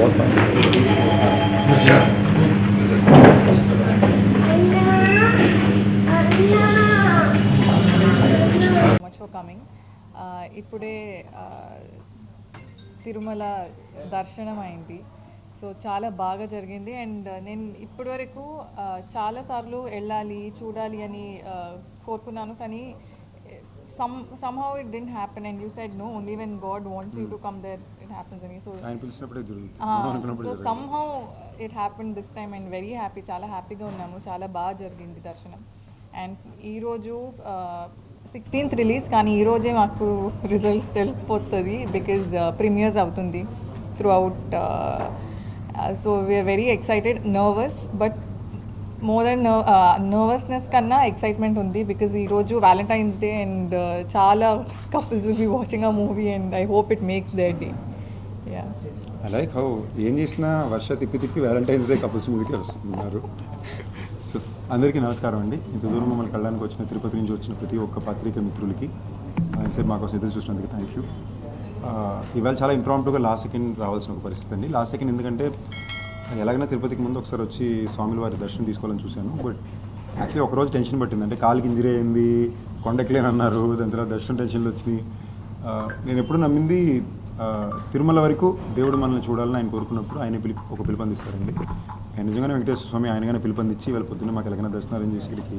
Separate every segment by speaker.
Speaker 1: Much for coming ఇప్పుడే uh, Tirumala దర్శనం అయింది సో చాలా బాగా జరిగింది. అండ్ uh, నేను ఇప్పటివరకు uh, చాలాసార్లు వెళ్ళాలి చూడాలి అని కోరుకున్నాను. కానీ some somehow it didn't happen and you side no only when God wants you to come there it happens అని సో
Speaker 2: ఆయన పిలిచినప్పుడే జరుగుతుంది. మనం అనుకున్నప్పుడు జరగదు.
Speaker 1: Somehow it happen this time and very happy చాలా హ్యాపీగా ఉన్నాము చాలా బాగా జరిగింది దర్శనం. అండ్ ఈరోజు సిక్స్టీన్త్ రిలీజ్ కానీ ఈరోజే మాకు రిజల్ట్స్ తెలిసిపోతుంది బికాజ్ ప్రీమియర్స్ అవుతుంది throughout so we are very excited nervous but more than nervousness కన్నా ఎక్సైట్మెంట్ ఉంది. బికాజ్ ఈరోజు వ్యాలంటైన్స్ డే అండ్ చాలా couples will be watching a movie and I hope it makes their day yeah
Speaker 2: I like how ఏం చేసినా వర్ష తిప్పి తిప్పి Valentine's day couples మీదకే వస్తున్నారు. సో అందరికీ నమస్కారం అండి. ఇంత దూరం మమ్మల్ని కళ్ళడానికి వచ్చిన తిరుపతి నుంచి వచ్చిన ప్రతి ఒక్క పత్రిక మిత్రులకి సార్ మాకోసం ఎదురు చూసినందుకు థ్యాంక్ యూ uh, ఇవాళ చాలా ఇంప్రాంప్టుగా లాస్ట్ సెకండ్ రావాల్సిన ఒక పరిస్థితి అండి. లాస్ట్ సెకండ్ ఎందుకంటే ఎలాగైనా తిరుపతికి ముందు ఒకసారి వచ్చి స్వామిల వారి దర్శనం తీసుకోవాలని చూశాను. బట్ యాక్చువల్లీ ఒక రోజు టెన్షన్ పట్టింది. అంటే కాలుకి ఇంజరీ అయింది కొండెక్కలేని అన్నారు దాని తర్వాత దర్శనం టెన్షన్లు వచ్చినాయి. నేను ఎప్పుడు నమ్మింది తిరుమల వరకు దేవుడు మనల్ని చూడాలని ఆయన కోరుకున్నప్పుడు ఆయన పిలుపు ఒక పిలుపందిస్తారండి ఆయన నిజంగానే వెంకటేశ్వర స్వామి ఆయనగానే పిలుపందించి వాళ్ళ పొద్దున్న మాకు ఎలాగైనా దర్శనాలు చేసి ఇక్కడికి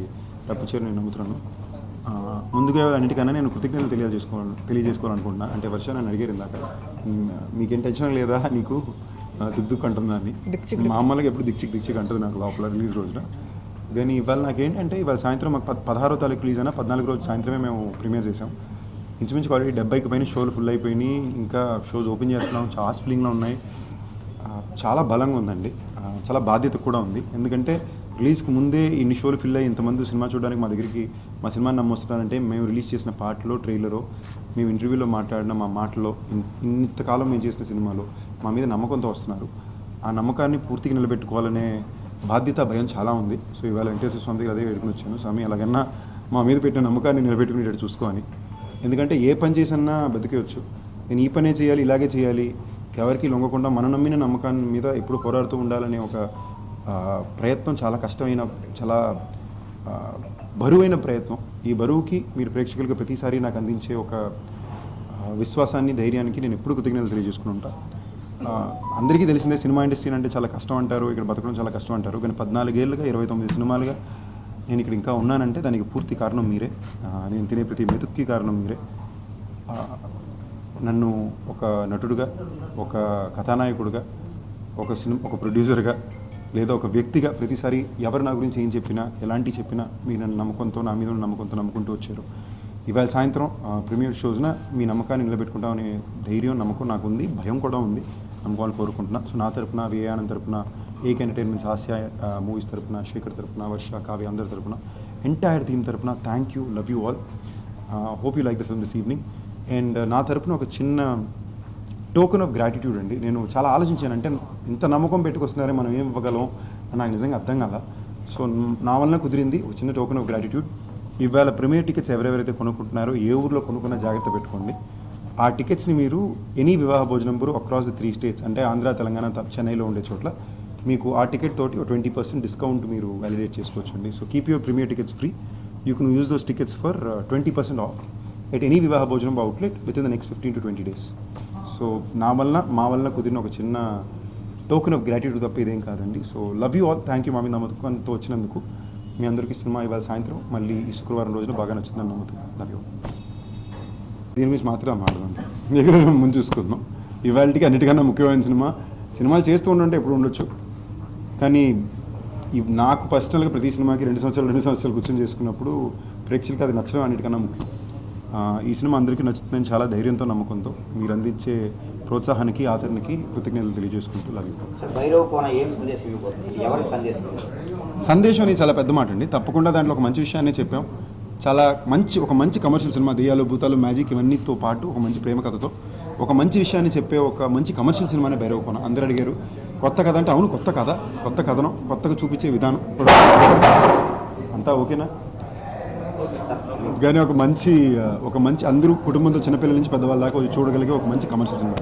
Speaker 2: రప్పించారు నేను నమ్ముతున్నాను. ముందుగా అన్నిటికన్నా నేను కృతజ్ఞతలు తెలియజేసుకోవాలి తెలియజేసుకోవాలనుకుంటున్నా. అంటే వర్ష నన్ను అడిగారు ఇందాక. మీకేం టెన్షన్ లేదా? నీకు దుక్ అంటుందా
Speaker 1: దిక్చిక్
Speaker 2: మామూలుగా ఎప్పుడు దిక్చిక్ దిక్చిక్ అంటుంది నాకు లోపల రిలీజ్ రోజున. కానీ ఇవాళ నాకేంటంటే ఇవాళ సాయంత్రం మాకు పద్- పదహారో తారీఖు రిలీజ్ అయినా పద్నాలుగు రోజు సాయంత్రమే మేము ప్రీమియర్ చేసాం ఇంచుమించు ఆల్రెడీ డెబ్బైకి పైన షోలు ఫుల్ అయిపోయినాయి. ఇంకా షోస్ ఓపెన్ చేస్తున్నాం. చాలా ఫీలింగ్లో ఉన్నాయి. చాలా బలంగా ఉందండి. చాలా బాధ్యత కూడా ఉంది. ఎందుకంటే రిలీజ్కి ముందే ఇన్ని షోలు ఫిల్ అయ్యి ఇంతమంది సినిమా చూడడానికి మా దగ్గరికి మా సినిమాని నమ్మొస్తున్నారంటే మేము రిలీజ్ చేసిన పాటలో ట్రైలరో మేము ఇంటర్వ్యూలో మాట్లాడిన మా మాటలో ఇంతకాలం మేము చేసిన సినిమాలో మా మీద నమ్మకంతో వస్తున్నారు. ఆ నమ్మకాన్ని పూర్తిగా నిలబెట్టుకోవాలనే బాధ్యత భయం చాలా ఉంది. సో ఇవాళ వెంకటేశ్వర స్వామి దగ్గర అదే వేడుకుని వచ్చాను. స్వామి ఎలాగన్నా మా మీద పెట్టిన నమ్మకాన్ని నిలబెట్టుకునేటట్టు చూసుకోవాలి. ఎందుకంటే ఏ పని చేసన్నా బతికేయచ్చు. నేను ఈ పనే చేయాలి ఇలాగే చేయాలి. ఎవరికి లొంగకుండా మనం నమ్మిన నమ్మకాన్ని మీద ఎప్పుడు పోరాడుతూ ఉండాలనే ఒక ప్రయత్నం చాలా కష్టమైన చాలా బరువైన ప్రయత్నం. ఈ బరువుకి మీరు ప్రేక్షకులకు ప్రతిసారి నాకు అందించే ఒక విశ్వాసాన్ని ధైర్యానికి నేను ఎప్పుడు కృతజ్ఞతలు తెలియజేసుకుని ఉంటా. అందరికీ తెలిసిందే సినిమా ఇండస్ట్రీ అంటే చాలా కష్టం అంటారు ఇక్కడ బతకడం చాలా కష్టం అంటారు. కానీ పద్నాలుగేళ్ళుగా ఇరవై తొమ్మిది సినిమాలుగా నేను ఇక్కడ ఇంకా ఉన్నానంటే దానికి పూర్తి కారణం మీరే. నేను తినే ప్రతి మెతుక్కి కారణం మీరే. నన్ను ఒక నటుడుగా ఒక కథానాయకుడుగా ఒక సినిమా ఒక ప్రొడ్యూసర్గా లేదా ఒక వ్యక్తిగా ప్రతిసారి ఎవరు నా గురించి ఏం చెప్పినా ఎలాంటి చెప్పినా మీ నన్ను నమ్మకంతో నా మీద నమ్మకంతో నమ్ముకుంటూ వచ్చారు. ఇవాళ సాయంత్రం ప్రీమియర్ షోస్న మీ నమ్మకాన్ని నిలబెట్టుకుంటామనే ధైర్యం నమ్మకం నాకు ఉంది భయం కూడా ఉంది. నమ్మకాలు కోరుకుంటున్నా. సో నా తరపున వియానం తరపున ఏక్ ఎంటర్టైన్మెంట్స్ హాస్య మూవీస్ తరపున శేఖర్ తరపున వర్ష కావ్య అందరి తరపున ఎంటైర్ థీమ్ తరపున thank you love you all hope you like the film this evening and నా తరపున ఒక చిన్న టోకెన్ ఆఫ్ గ్రాటిట్యూడ్ అండి. నేను చాలా ఆలోచించాను. అంటే ఇంత నమ్మకం పెట్టుకొస్తున్నారే మనం ఏం ఇవ్వగలం అని నాకు నిజంగా అర్థం కాల. సో నా వలన కుదిరింది. ఒక చిన్న టోకెన్ ఆఫ్ గ్రాటిట్యూడ్ ఇవాళ ప్రీమియర్ టికెట్స్ ఎవరెవరైతే కొనుక్కుంటున్నారో ఏ ఊర్లో కొనుక్కున్న జాగ్రత్త పెట్టుకోండి. ఆ టికెట్స్ని మీరు any Vivaha Bhojanambu across the three states అంటే ఆంధ్ర తెలంగాణ చెన్నైలో ఉండే చోట్ల మీకు ఆ టికెట్ తోటి ఒక ట్వంటీ పర్సెంట్ డిస్కౌంట్ మీరు వ్యాలిడేట్ చేసుకోవచ్చండి. So keep your premier tickets free you can use those tickets for twenty percent off at any Vivaha Bhojanam outlet within the next fifteen to twenty days so నా వలన మా వలన కుదిరిన ఒక చిన్న token of gratitude తప్ప ఇదేం కాదండి. So love you all thank you మా మీద అంత వచ్చినందుకు. మీ అందరికీ సినిమా ఇవాళ సాయంత్రం మళ్ళీ ఈ శుక్రవారం రోజున బాగా నచ్చిందని నమ్ముతూ లవ్ యూ దీని గురించి మాత్రం మాట్లాడండి ముందు చూసుకుందాం. ఇవాళకి అన్నిటికన్నా ముఖ్యమైన సినిమా సినిమాలు చేస్తూ ఉండంటే ఎప్పుడు ఉండొచ్చు. కానీ ఈ నాకు పర్సనల్గా ప్రతి సినిమాకి రెండు సంవత్సరాలు రెండు సంవత్సరాలు కూర్చొని చేసుకున్నప్పుడు ప్రేక్షకులకి అది నచ్చడం అన్నిటికన్నా ముఖ్యం. ఈ సినిమా అందరికీ నచ్చుతుందని చాలా ధైర్యంతో నమ్మకంతో మీరు అందించే ప్రోత్సాహానికి ఆదరణకి కృతజ్ఞతలు తెలియజేసుకుంటూ
Speaker 3: ఏం
Speaker 2: సందేశం అనేది చాలా పెద్ద మాట అండి తప్పకుండా దాంట్లో ఒక మంచి విషయాన్ని చెప్పాం. చాలా మంచి ఒక మంచి కమర్షియల్ సినిమా దెయ్యాలు భూతాలు మ్యాజిక్ ఇవన్నీతో పాటు ఒక మంచి ప్రేమ కథతో ఒక మంచి విషయాన్ని చెప్పే ఒక మంచి కమర్షియల్ సినిమానే భైరవ కోన. అందరూ అడిగారు కొత్త కథ అంటే అవును కొత్త కథ కొత్త కథనం కొత్తగా చూపించే విధానం. అంతా ఓకేనా? కానీ ఒక మంచి ఒక మంచి అందరూ కుటుంబంతో చిన్నపిల్లల నుంచి పెద్దవాళ్ళ దాకా వచ్చి చూడగలిగే ఒక మంచి కమర్షియల్ సినిమా.